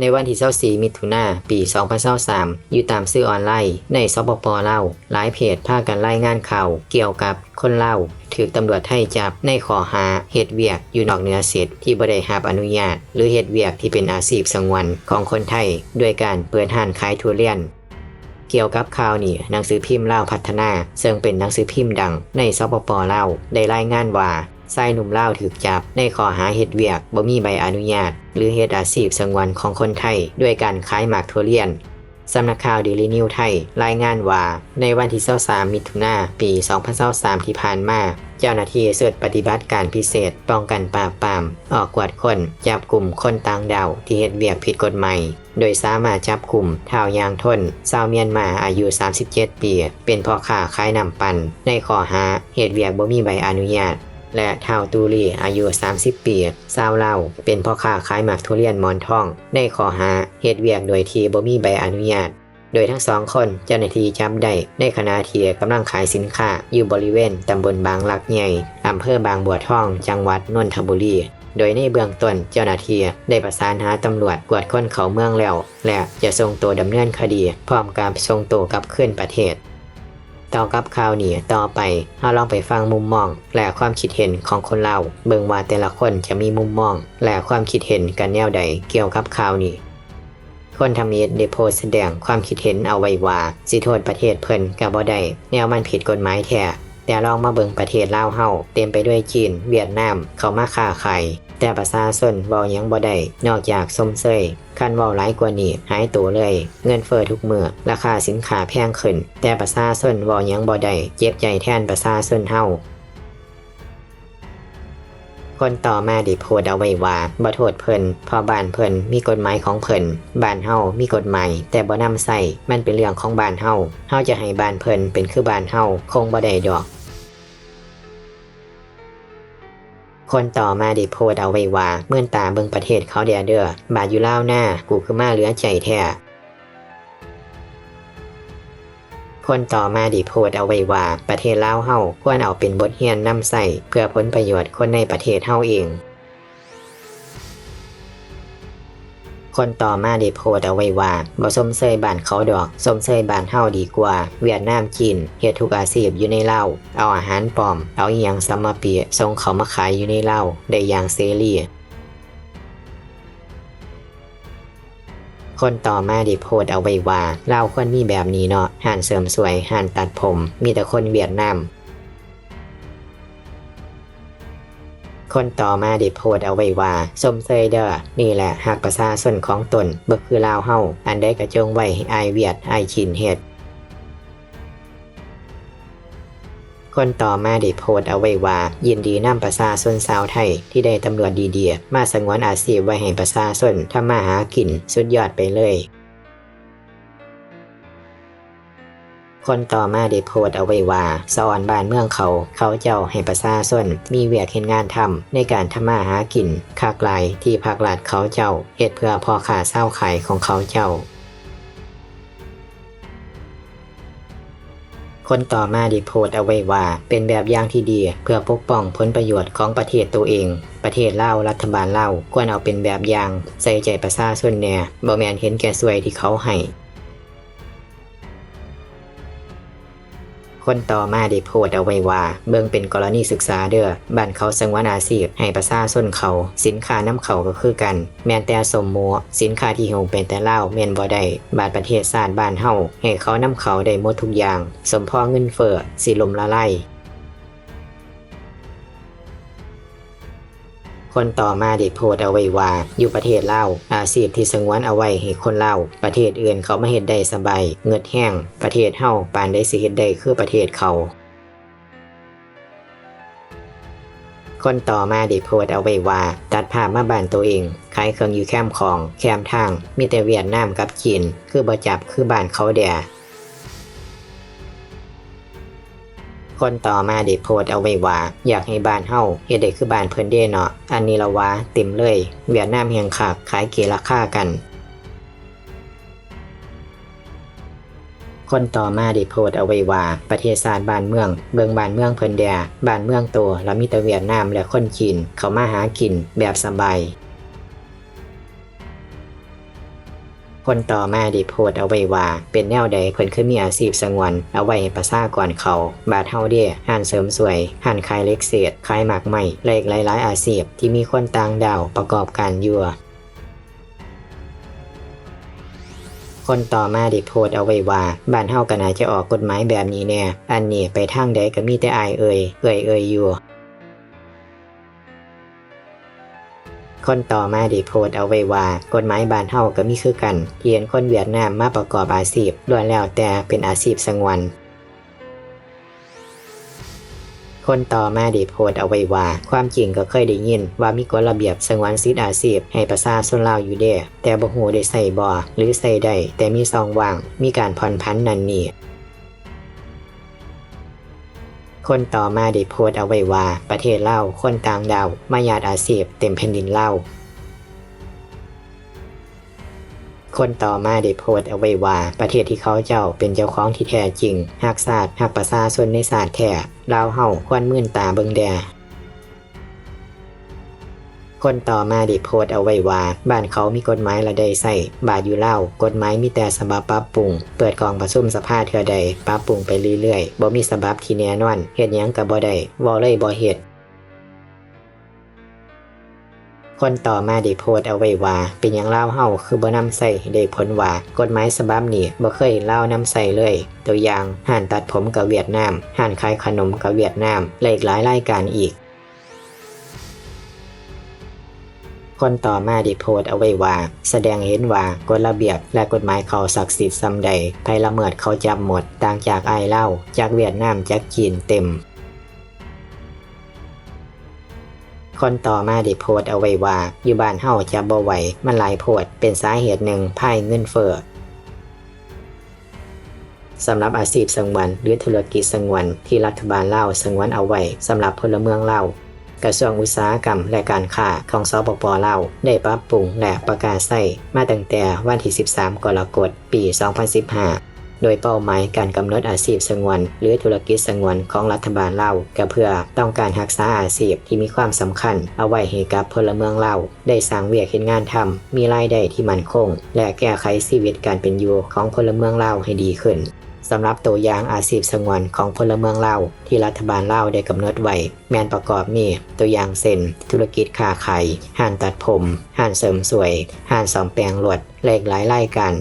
ในวันที่24มิถุนาปี 2023อยู่ตามซื้อออนไลน์ ในสปปเล่าหลายเพจพากันรายงานข่าวเกี่ยวกับคนเล่าถูกตำรวจไทยจับในข้อหาเหตุเวียกอยู่นอกเหนือเสร็จที่บ่ได้รับอนุญาต หรือเหตุเวียกที่เป็นอาชีพสงวนของคนไทย ด้วยการเปิดห้านขายทุเรียนเกี่ยวกับข่าวนี้หนังสือพิมพ์เล่าพัฒนา ซึ่งเป็นหนังสือพิมพ์ดังในสปปเล่าได้รายงานว่า ชายหนุ่มเล่าถูกจับในข้อหาเหตุเวียกบ่มีใบอนุญาต หรือเหตุอาชีพสงวนของคนไทย ด้วยการขายหมากทุเรียนสำนักข่าวเดลินิวไทย รายงานว่า ในวันที่23มิถุนาปี 2023 ที่ผ่านมา เจ้าหน้าที่เสดปฏิบัติการพิเศษ ป้องกันปราบปราม ออกกวาดคน จับกลุ่มคนต่างดาวที่เหตุเวียกผิดกฎหมาย โดยสามารถจับกลุ่มเท่ายางทนชาวเมียนมาอายุ 37 ปี เป็นพ่อค้าขายน้ำปันในข้อหาเหตุเวียกบ่มีใบอนุญาต และทาวตูรีอายุ 30 ปีชาวเล่าเป็นพ่อค้าขายหมากทุเรียนหมอนทองในข้อหาเหตุเวียกโดยที่บ่มีใบอนุญาต โดยทั้งสองคนเจ้าหน้าที่จับได้ในขณะที่กำลังขายสินค้า อยู่บริเวณตำบลบางลักใหญ่อำเภอบางบัวทอง จังหวัดนนทบุรีโดยในเบื้องต้นเจ้าหน้าที่ได้ประสานหาตำรวจกวดค้นเขาเมืองแล้ว และจะส่งตัวดำเนินคดี พร้อมกับส่งตัวกลับขึ้นประเทศ ต่อกับข่าวนี้ต่อไปเราลองไปฟังมุมมอง และความคิดเห็นของคนเรา เบิ่งว่าแต่ละคนจะมีมุมมอง และความคิดเห็นกันแนวใดเกี่ยวกับข่าวนี้คนทำเนียได้โพสแสดงความคิดเห็นเอาไว้ว่า สิโทษประเทศเพิ่นกับบ่ได้แนวมันผิดกฎหมายแท้แต่ลองมาเบิ่งประเทศลาวเฮาเต็มไปด้วยจีน เวียดนาม เข้ามาค้าขาย แต่ประชาชนเว้ายังบ่ได้นอกจากสมเซยคันเว้าหลายกว่านี้หายตัวเลย เงินเฟ้อทุกมื้อราคาสินค้าแพงขึ้น แต่ประชาชนเว้ายังบ่ได้เจ็บใจแทนประชาชนเฮาคนต่อมาได้โพสต์เอาไว้ว่าบ่โทษเพิ่นพราะบ้านเพิ่นมีกฎหมายของเพิ่นบ้านเฮามีกฎหมายแต่บ่นำใส่มันเป็นเรื่องของบ้านเฮาเฮาจะให้บ้านเพิ่นเป็นคือบ้านเฮาคงบ่ได้ดอก คนต่อมาได้โพสเอาไว้ว่าเมื่อตาเบิ่งประเทศเขาเดียเด้อบาดอยู่เล่าหน้ากูคือมาเหลือใจแท้คนต่อมาดีโพดเอาไว้ว่าประเทศลาวเฮาควรเอาเป็นบทเรียนนำใส่เพื่อผลประโยชน์คนในประเทศเฮาเอง คนต่อมาได้โพสต์เอาไว้ว่าบ่สมเซยบ้านเขาดอกสมเซยบ้านเฮาดีกว่า เวียดนามจีนเฮ็ดทุกอาชีพอยู่ในเลาเอาอาหารปลอม เอาอีหยังซัมมาเปียส่งเขามาขายอยู่ในเลาได้อย่างเสรีคนต่อมาได้โพสต์เอาไว้ว่าเราควรมีแบบนี้เนาะห่านเสริมสวยห่านตัดผม มีแต่คนเวียดนาม คนต่อมาได้โพสเอาไว้ว่าสมเซยเด้อนี่แหละหากประชาชนของตนบ่คือลาวเฮาอันใดกระจงไว้อายเวียดอายชินเฮ็ดคนต่อมาได้โพสเอาไว้ว่า ยินดีนำประชาชนชาวไทยที่ได้ตำรวจดีๆ มาสงวนอาชีพไว้ให้ประชาชนทำมาหากินสุดยอดไปเลย คนต่อมาได้โพสต์เอาไว้ว่าสอนบ้านเมืองเขา เขาเจ้าให้ประชาชนมีเวียกเห็นงานทำในการทำมาหากินคากลายที่ภาครัฐเขาเจ้าเฮ็ดเพื่อพ่อค้าเศร้าขายของเขาเจ้าคนต่อมาได้โพสต์เอาไว้ว่า เป็นแบบอย่างที่ดี เพื่อปกป้องผลประโยชน์ของประเทศตัวเอง ประเทศเล่ารัฐบาลเล่าควรเอาเป็นแบบอย่าง ใส่ใจประชาชนแน่บ่แมนเห็นแก่สวยที่เขาให้ คนต่อมาได้โพดเอาไว้ว่าเบิ่งเป็นกรณีศึกษาเด้อบ้านเขาสงวนอาชีพให้ประชาชนเขา สินค้าน้ำเขาก็คือกัน แม่นแต่สมมัวสินค้าที่หูเป็นแต่เล่าแม่นบ่ได้บาดประเทศชาติบ้านเฮาให้เขานำเขาได้หมดทุกอย่าง สมพอเงินเฟ้อสิลมละลาย คนต่อมาได้โพสเอาไว้ว่าอยู่ประเทศเล่าอาชีพที่สงวนเอาไว้ให้คนเล่าประเทศอื่นเขาไมาเฮ็ดได้สบายเงิดแห้งประเทศเฮาปานได้สิเฮ็ดได้คือประเทศเขาคนต่อมาได้โพสเอาไว้ว่า ตัดภาพมาบ้านตัวเองขายเครื่องอยู่แคมของ แคมทาง มีแต่เวียดนามกับจีน คือบ่จับคือบ้านเขาแด คนต่อมาได้โพสเอาไว้ว่า อยากให้บ้านเฮาเฮ็ดได้คือบ้านเพิ่นเด้เนาะอันนี้ละว่าเต็มเลย เวียดนามเฮียงคักขายเกราคากันคนต่อมาได้โพสเอาไว้ว่าประเทศชาติบ้านเมือง เบิงบ้านเมืองเพิ่นแดบ้านเมืองโตแล้วมีแต่เวียดนามและคนจีน เขามาหากินแบบสบาย คนต่อมาได้โพสเอาไว้ว่า เป็นแนวใดเพิ่นคือมีอาชีพสงวนเอาไว้ให้ประชากรเขาบาดเฮาเด้ห้านเสริมสวยห้านขายเล็กเศษขายหมากไหม้และอีกหลายๆอาชีพที่มีคนต่างดาวประกอบการยู่คนต่อมาได้โพสต์เอาไว้ว่าบ้านเฮาก็น่าจะออกกฎหมายแบบนี้แน่ อันนี้ไปทางใดก็มีแต่อายเอ่ยเอ่ยเอ่ยอยู่ คนต่อมาได้โพสเอาไว้ว่ากฎหมายบ้านเฮาก็มีคือกันที่เห็นคนเวียดนามมาประกอบอาชีพล้วนแล้วแต่เป็นอาชีพสงวนคนต่อมาได้โพสเอาไว้ว่า ความจริงก็เคยได้ยิน ว่ามีกฎระเบียบสงวนสิทธิอาชีพให้ประชาชนลาวอยู่เด้แต่บ่ฮู้ได้ใส่บ่หรือใส่ได้แต่มีซองว่าง มีการผ่อนผันนั่นนี่ คนต่อมาได้โพสต์เอาไว้ว่าประเทศเลาคนต่างดาวมายาตอาชีพเต็มแผ่นดินเลาคนต่อมาได้โพสต์เอาไว้ว่าประเทศที่เขาเจ้าเป็นเจ้าของที่แท้จริงหากศาสตร์หากประชาชนในศาสตร์แท้ลาวเฮาควรมื่นตาเบิงแด คนต่อมาได้โพสเอาไว้ว่าบ้านเขามีกฎหมายละใดใส่บาทอยู่เล่ากฎหมายมีแต่สบับปรับปรุง เปิดกองประชุมสภาเทือใดปรับปรุงไปเรื่อยๆบ่มีสบับที่แน่นอนเฮ็ดหยังก็บ่ได้ว้าเลยบ่เฮ็ดคนต่อมาได้โพสเอาไว้ว่า เป็นอย่างเล่าเฮาคือบ่นำใส่ให้ได้ผลว่ากฎหมายฉบับนี้บ่เคยเล่าวนำใส่เลย ตัวอย่างห้านตัดผมกับเวียดนามห้านขายขนมกับเวียดนามและอีกหลายรายการอีก คนต่อมาได้โพสต์เอาไว้ว่า แสดงเห็นว่ากฎระเบียบและกฎหมายเขาศักดิ์สิทธิ์ซำใดใครละเมิดเขาจับหมดต่างจากไอเล่า จากเวียดนามจากจีนเต็มคนต่อมาได้โพสต์เอาไว้ว่า อยู่บ้านเฮาจะบ่ไหวมันหลายโพดเป็นสาเหตุหนึ่งพายเงินเฟ้อสำหรับอาชีพสงวนหรือธุรกิจสงวนที่รัฐบาลเล่าสงวนเอาไว้สำหรับพลเมืองเล่า กระทรวงอุตสาหกรรมและการค้าของสปปลาวได้ปรับปรุงและประกาศใช้มาตั้งแต่วันที่ 13 กรกฎาคม ปี 2015โดยเป้าหมายการกำหนดอาชีพสงวน หรือธุรกิจสงวนของรัฐบาลเล่าก็เพื่อต้องการรักษาอาชีพที่มีความสำคัญ เอาไว้ให้กับพลเมืองเล่าได้สร้างเวียกเห็นงานทำมีรายได้ที่มั่นคง และแก้ไขชีวิตการเป็นอยู่ของพลเมืองเล่าให้ดีขึ้น สำหรับตัวอย่างอาชีพสงวนของพลเมืองเล่าที่รัฐบาลเล่าได้กำหนดไว้แมนประกอบมีตัวอย่างเซนธุรกิจค้าขายห้านตัดผมห้านเสริมสวยห้านส่อมแปลงรถและอีกหลายไล่กัน